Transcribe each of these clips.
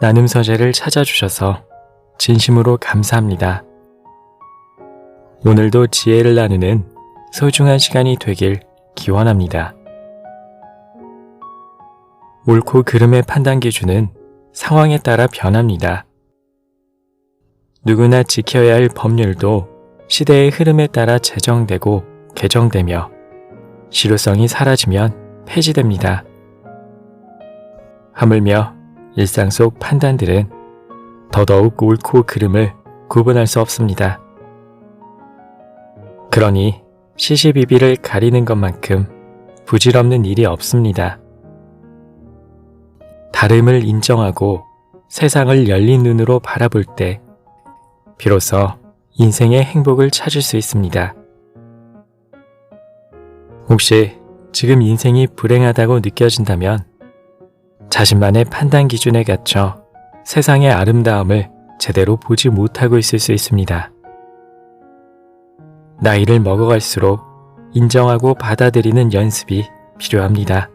나눔 서재를 찾아주셔서 진심으로 감사합니다. 오늘도 지혜를 나누는 소중한 시간이 되길 기원합니다. 옳고 그름의 판단 기준은 상황에 따라 변합니다. 누구나 지켜야 할 법률도 시대의 흐름에 따라 제정되고 개정되며 실효성이 사라지면 폐지됩니다. 하물며 일상 속 판단들은 더더욱 옳고 그름을 구분할 수 없습니다. 그러니 시시비비를 가리는 것만큼 부질없는 일이 없습니다. 다름을 인정하고 세상을 열린 눈으로 바라볼 때 비로소 인생의 행복을 찾을 수 있습니다. 혹시 지금 인생이 불행하다고 느껴진다면 자신만의 판단 기준에 갇혀 세상의 아름다움을 제대로 보지 못하고 있을 수 있습니다. 나이를 먹어갈수록 인정하고 받아들이는 연습이 필요합니다.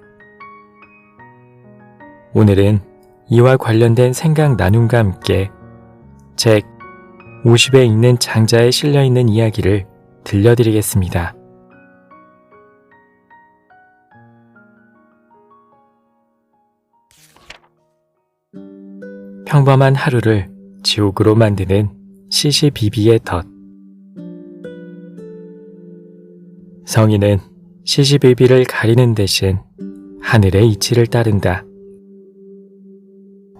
오늘은 이와 관련된 생각 나눔과 함께 책 50에 읽는 장자에 실려 있는 이야기를 들려드리겠습니다. 평범한 하루를 지옥으로 만드는 시시비비의 덫. 성인은 시시비비를 가리는 대신 하늘의 이치를 따른다.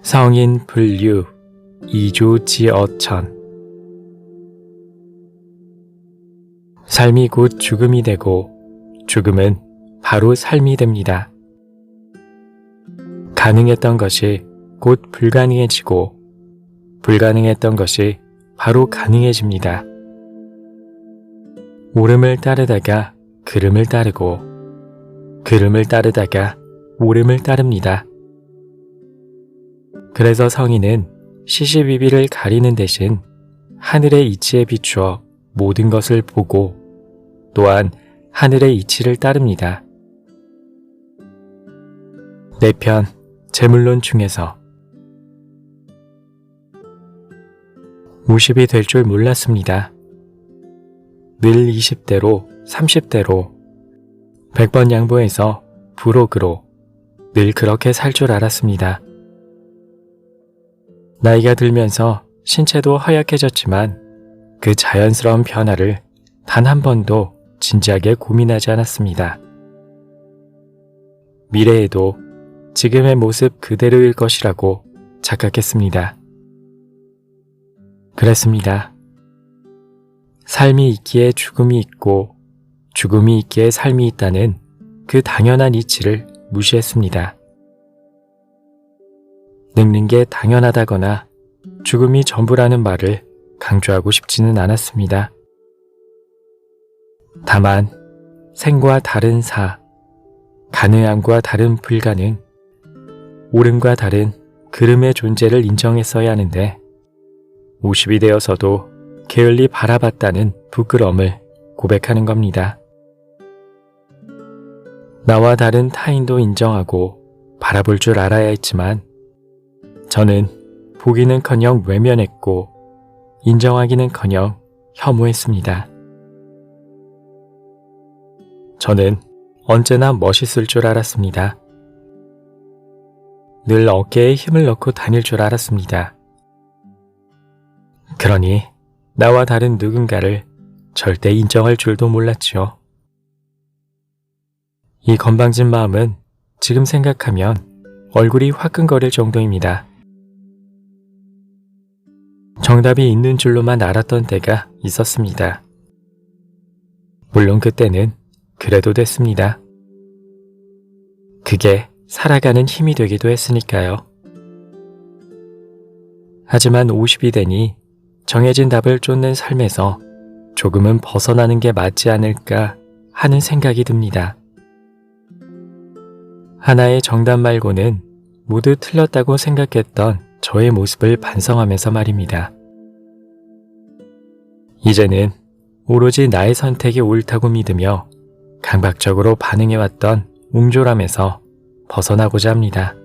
성인 분류 이조지어천 삶이 곧 죽음이 되고 죽음은 바로 삶이 됩니다. 가능했던 것이 곧 불가능해지고 불가능했던 것이 바로 가능해집니다. 오름을 따르다가 그름을 따르고 그름을 따르다가 오름을 따릅니다. 그래서 성인은 시시비비를 가리는 대신 하늘의 이치에 비추어 모든 것을 보고 또한 하늘의 이치를 따릅니다. 네편 재물론 중에서 50이 될 줄 몰랐습니다. 늘 20대로 30대로 100번 양보해서 부록으로 늘 그렇게 살 줄 알았습니다. 나이가 들면서 신체도 허약해졌지만 그 자연스러운 변화를 단 한 번도 진지하게 고민하지 않았습니다. 미래에도 지금의 모습 그대로일 것이라고 착각했습니다. 그랬습니다. 삶이 있기에 죽음이 있고 죽음이 있기에 삶이 있다는 그 당연한 이치를 무시했습니다. 늙는 게 당연하다거나 죽음이 전부라는 말을 강조하고 싶지는 않았습니다. 다만 생과 다른 사, 가능함과 다른 불가능, 옳음과 다른 그름의 존재를 인정했어야 하는데 50이 되어서도 게을리 바라봤다는 부끄러움을 고백하는 겁니다. 나와 다른 타인도 인정하고 바라볼 줄 알아야 했지만 저는 보기는커녕 외면했고 인정하기는커녕 혐오했습니다. 저는 언제나 멋있을 줄 알았습니다. 늘 어깨에 힘을 넣고 다닐 줄 알았습니다. 그러니 나와 다른 누군가를 절대 인정할 줄도 몰랐지요. 이 건방진 마음은 지금 생각하면 얼굴이 화끈거릴 정도입니다. 정답이 있는 줄로만 알았던 때가 있었습니다. 물론 그때는 그래도 됐습니다. 그게 살아가는 힘이 되기도 했으니까요. 하지만 50이 되니 정해진 답을 쫓는 삶에서 조금은 벗어나는 게 맞지 않을까 하는 생각이 듭니다. 하나의 정답 말고는 모두 틀렸다고 생각했던 저의 모습을 반성하면서 말입니다. 이제는 오로지 나의 선택이 옳다고 믿으며 강박적으로 반응해왔던 웅졸함에서 벗어나고자 합니다.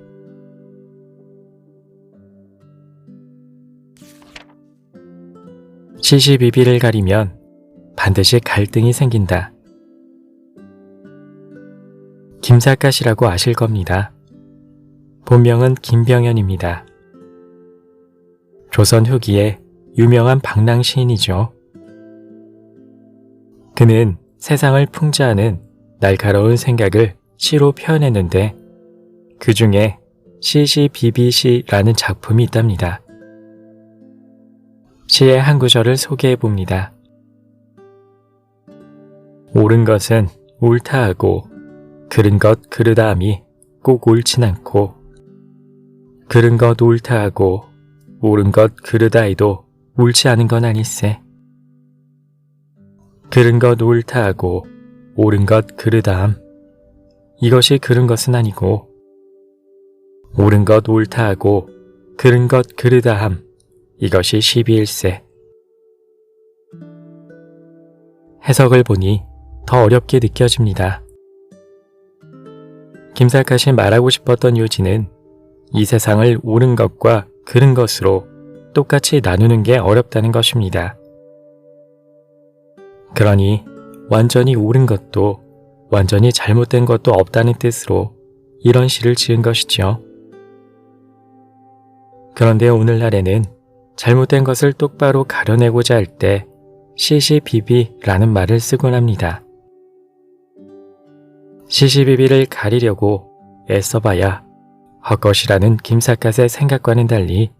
시시비비를 가리면 반드시 갈등이 생긴다. 김사갓이라고 아실 겁니다. 본명은 김병현입니다. 조선 후기에 유명한 방랑 시인이죠. 그는 세상을 풍자하는 날카로운 생각을 시로 표현했는데 그 중에 시시비비시라는 작품이 있답니다. 시의 한 구절을 소개해 봅니다. 옳은 것은 옳다 하고 그른 것 그르다 함이 꼭 옳진 않고 그른 것 옳다 하고 옳은 것 그르다 해도 옳지 않은 건 아닐세. 그른 것 옳다 하고 옳은 것 그르다 함 이것이 그른 것은 아니고 옳은 것 옳다 하고 그른 것 그르다 함 이것이 시비일세. 해석을 보니 더 어렵게 느껴집니다. 김사갓이 말하고 싶었던 요지는 이 세상을 옳은 것과 그른 것으로 똑같이 나누는 게 어렵다는 것입니다. 그러니 완전히 옳은 것도 완전히 잘못된 것도 없다는 뜻으로 이런 시를 지은 것이죠. 그런데 오늘날에는 잘못된 것을 똑바로 가려내고자 할 때 시시비비라는 말을 쓰곤 합니다. 시시비비를 가리려고 애써봐야 헛것이라는 김삿갓의 생각과는 달리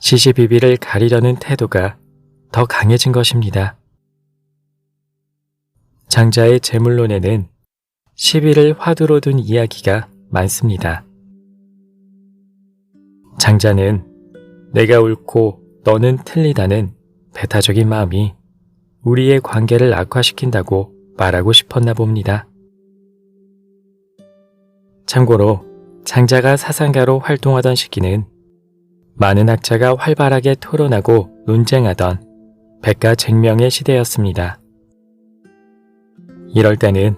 시시비비를 가리려는 태도가 더 강해진 것입니다. 장자의 제물론에는 시비를 화두로 둔 이야기가 많습니다. 장자는 내가 옳고 너는 틀리다는 배타적인 마음이 우리의 관계를 악화시킨다고 말하고 싶었나 봅니다. 참고로 장자가 사상가로 활동하던 시기는 많은 학자가 활발하게 토론하고 논쟁하던 백가쟁명의 시대였습니다. 이럴 때는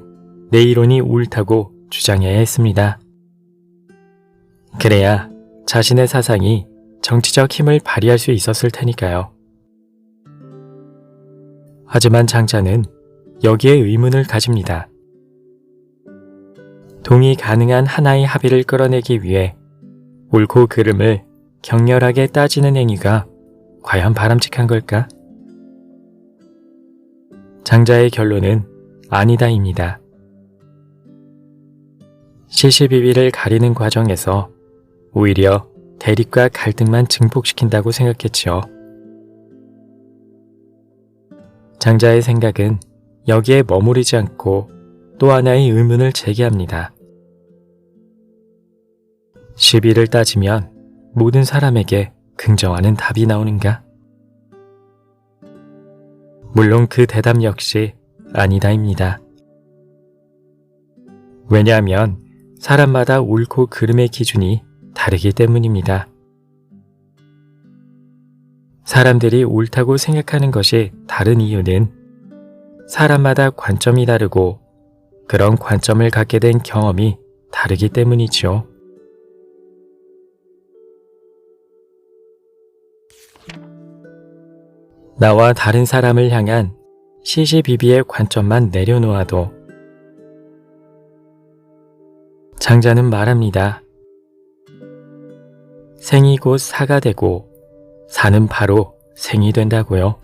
내 이론이 옳다고 주장해야 했습니다. 그래야 자신의 사상이 정치적 힘을 발휘할 수 있었을 테니까요. 하지만 장자는 여기에 의문을 가집니다. 동의 가능한 하나의 합의를 끌어내기 위해 옳고 그름을 격렬하게 따지는 행위가 과연 바람직한 걸까? 장자의 결론은 아니다입니다. 시시비비를 가리는 과정에서 오히려 대립과 갈등만 증폭시킨다고 생각했지요. 장자의 생각은 여기에 머무르지 않고 또 하나의 의문을 제기합니다. 시비를 따지면 모든 사람에게 긍정하는 답이 나오는가? 물론 그 대답 역시 아니다입니다. 왜냐하면 사람마다 옳고 그름의 기준이 다르기 때문입니다. 사람들이 옳다고 생각하는 것이 다른 이유는 사람마다 관점이 다르고 그런 관점을 갖게 된 경험이 다르기 때문이죠. 나와 다른 사람을 향한 시시비비의 관점만 내려놓아도 장자는 말합니다. 생이 곧 사가 되고 사는 바로 생이 된다고요.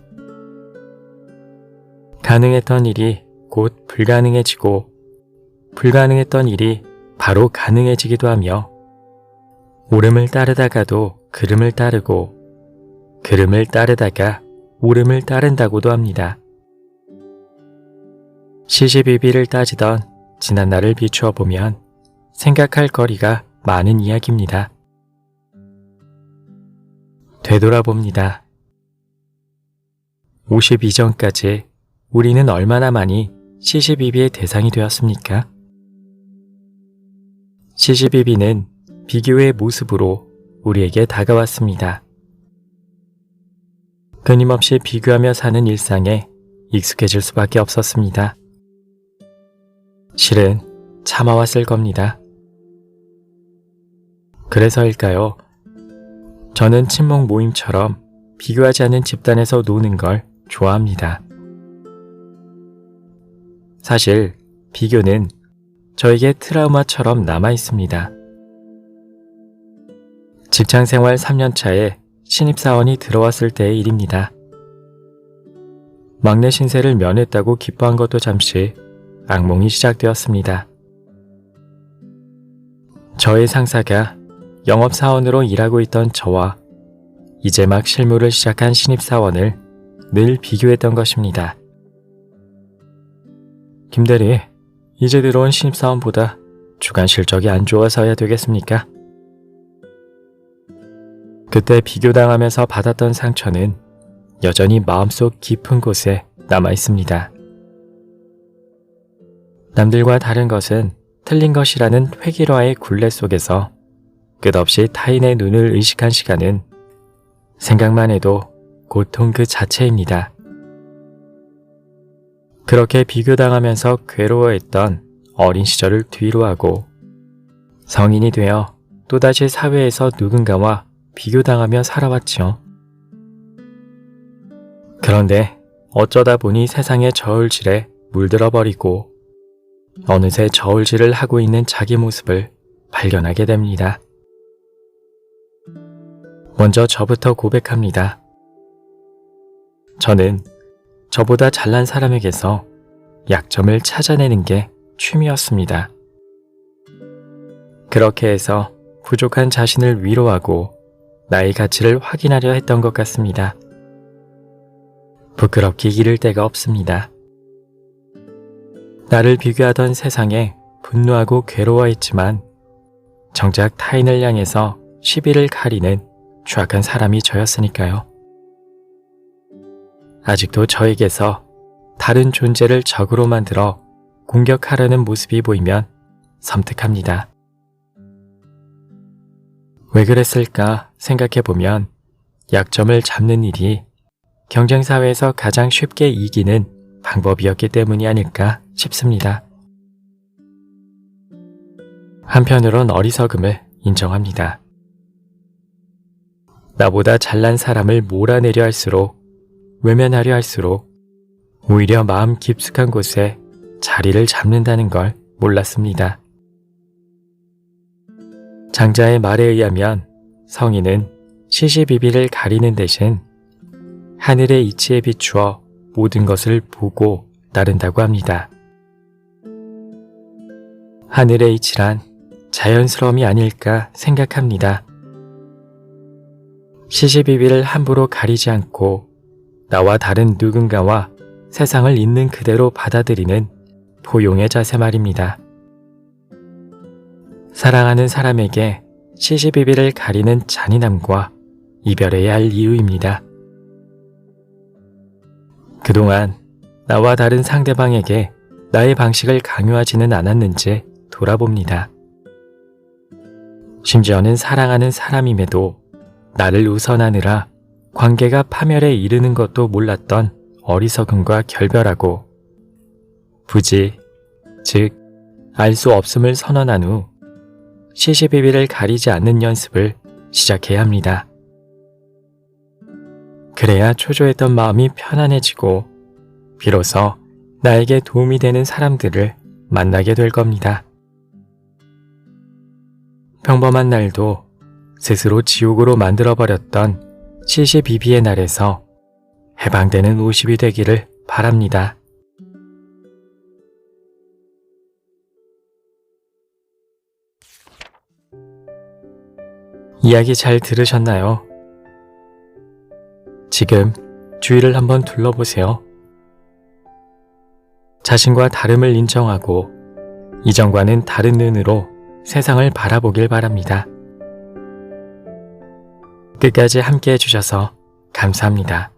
가능했던 일이 곧 불가능해지고 불가능했던 일이 바로 가능해지기도 하며 오름을 따르다가도 그름을 따르고 그름을 따르다가 오름을 따른다고도 합니다. 시시비비를 따지던 지난날을 비추어 보면 생각할 거리가 많은 이야기입니다. 되돌아봅니다. 50 이전까지 우리는 얼마나 많이 시시비비의 대상이 되었습니까? 시시비비는 비교의 모습으로 우리에게 다가왔습니다. 끊임없이 비교하며 사는 일상에 익숙해질 수밖에 없었습니다. 실은 참아왔을 겁니다. 그래서일까요? 저는 친목 모임처럼 비교하지 않는 집단에서 노는 걸 좋아합니다. 사실 비교는 저에게 트라우마처럼 남아 있습니다. 직장 생활 3년 차에 신입사원이 들어왔을 때의 일입니다. 막내 신세를 면했다고 기뻐한 것도 잠시 악몽이 시작되었습니다. 저의 상사가 영업사원으로 일하고 있던 저와 이제 막 실무를 시작한 신입사원을 늘 비교했던 것입니다. 김대리, 이제 들어온 신입사원보다 주간 실적이 안 좋아서야 되겠습니까? 그때 비교당하면서 받았던 상처는 여전히 마음속 깊은 곳에 남아 있습니다. 남들과 다른 것은 틀린 것이라는 회기로와의 굴레 속에서 끝없이 타인의 눈을 의식한 시간은 생각만 해도 고통 그 자체입니다. 그렇게 비교당하면서 괴로워했던 어린 시절을 뒤로 하고 성인이 되어 또다시 사회에서 누군가와 비교당하며 살아왔죠. 그런데 어쩌다 보니 세상의 저울질에 물들어 버리고 어느새 저울질을 하고 있는 자기 모습을 발견하게 됩니다. 먼저 저부터 고백합니다. 저는 저보다 잘난 사람에게서 약점을 찾아내는 게 취미였습니다. 그렇게 해서 부족한 자신을 위로하고 나의 가치를 확인하려 했던 것 같습니다. 부끄럽게 이를 데가 없습니다. 나를 비교하던 세상에 분노하고 괴로워했지만 정작 타인을 향해서 시비를 가리는 추악한 사람이 저였으니까요. 아직도 저에게서 다른 존재를 적으로 만들어 공격하려는 모습이 보이면 섬뜩합니다. 왜 그랬을까 생각해보면 약점을 잡는 일이 경쟁사회에서 가장 쉽게 이기는 방법이었기 때문이 아닐까 싶습니다. 한편으론 어리석음을 인정합니다. 나보다 잘난 사람을 몰아내려 할수록 외면하려 할수록 오히려 마음 깊숙한 곳에 자리를 잡는다는 걸 몰랐습니다. 장자의 말에 의하면 성인은 시시비비를 가리는 대신 하늘의 이치에 비추어 모든 것을 보고 따른다고 합니다. 하늘의 이치란 자연스러움이 아닐까 생각합니다. 시시비비를 함부로 가리지 않고 나와 다른 누군가와 세상을 있는 그대로 받아들이는 포용의 자세 말입니다. 사랑하는 사람에게 시시비비를 가리는 잔인함과 이별해야 할 이유입니다. 그동안 나와 다른 상대방에게 나의 방식을 강요하지는 않았는지 돌아봅니다. 심지어는 사랑하는 사람임에도 나를 우선하느라 관계가 파멸에 이르는 것도 몰랐던 어리석음과 결별하고 부지, 즉, 알 수 없음을 선언한 후 시시비비를 가리지 않는 연습을 시작해야 합니다. 그래야 초조했던 마음이 편안해지고 비로소 나에게 도움이 되는 사람들을 만나게 될 겁니다. 평범한 날도 스스로 지옥으로 만들어버렸던 시시비비의 날에서 해방되는 50이 되기를 바랍니다. 이야기 잘 들으셨나요? 지금 주위를 한번 둘러보세요. 자신과 다름을 인정하고 이전과는 다른 눈으로 세상을 바라보길 바랍니다. 끝까지 함께 해주셔서 감사합니다.